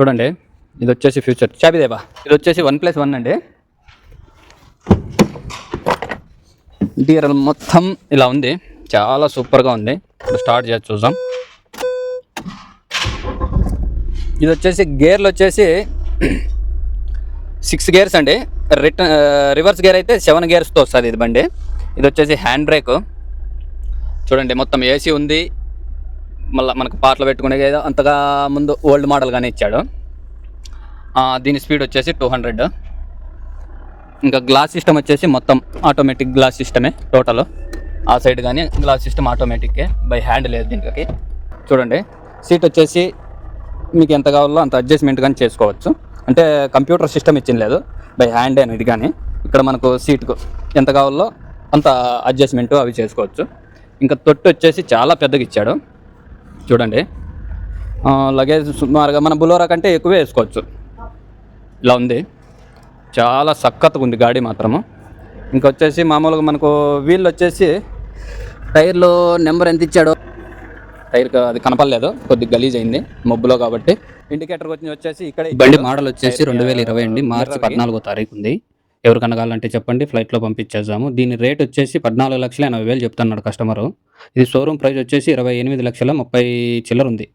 చూడండి. ఇది వచ్చేసి ఫ్యూచర్. చాబిదేబా ఇది వచ్చేసి వన్ ప్లస్ వన్ అండి. ఇంటీరియర్ మొత్తం ఇలా ఉంది. చాలా సూపర్గా ఉంది. ఇప్పుడు స్టార్ట్ చేసి చూద్దాం. ఇది వచ్చేసి గేర్లు వచ్చేసి సిక్స్ గేర్స్ అండి. రిటర్న్ రివర్స్ గేర్ అయితే సెవెన్ గేర్స్తో వస్తుంది ఇది బండి. ఇది వచ్చేసి హ్యాండ్ బ్రేక్. చూడండి మొత్తం ఏసీ ఉంది. మళ్ళీ మనకు పాటలు పెట్టుకునే ఏదో అంతగా ముందు ఓల్డ్ మోడల్గానే ఇచ్చాడు. దీని స్పీడ్ వచ్చేసి టూ హండ్రెడ్. ఇంకా గ్లాస్ సిస్టమ్ వచ్చేసి మొత్తం ఆటోమేటిక్ గ్లాస్ సిస్టమే టోటల్. ఆ సైడ్ కానీ గ్లాస్ సిస్టమ్ ఆటోమేటిక్కే బై హ్యాండ్ లేదు దీనికి చూడండి సీట్ వచ్చేసి మీకు ఎంత కావాలో అంత అడ్జస్ట్మెంట్ కానీ చేసుకోవచ్చు. అంటే కంప్యూటర్ సిస్టమ్ ఇచ్చింది లేదు బై హ్యాండ్ అనేది కానీ ఇక్కడ మనకు సీట్కు ఎంత కావాలో అంత అడ్జస్ట్మెంట్ అవి చేసుకోవచ్చు. ఇంకా తొట్టు వచ్చేసి చాలా పెద్దగా ఇచ్చాడు. చూడండి. లగేజ్ సుమారుగా మన బులోరా కంటే ఎక్కువే వేసుకోవచ్చు. ఇలా ఉంది. చాలా సక్కత్తుగా ఉంది గాడి మాత్రము. ఇంకొచ్చేసి మామూలుగా మనకు వీళ్ళు వచ్చేసి టైర్లు నెంబర్ ఎంత ఇచ్చాడో టైర్ అది కనపడలేదు. కొద్దిగా గలీజ్ అయింది మబ్బులో కాబట్టి. ఇండికేటర్ వచ్చి వచ్చేసి ఇక్కడ బండి మోడల్ వచ్చేసి రెండు వేల ఇరవై అండి. మార్చి పద్నాలుగో తారీఖు ఉంది. ఎవరికన్నా కావాలంటే చెప్పండి ఫ్లైట్లో పంపించేద్దాము. దీని రేట్ వచ్చేసి పద్నాలుగు లక్షల ఎనభై వేలు చెప్తున్నాడు కస్టమరు ఇది షోరూమ్ ప్రైస్ వచ్చేసి ఇరవై ఎనిమిది లక్షల ముప్పై చిల్లర ఉంది.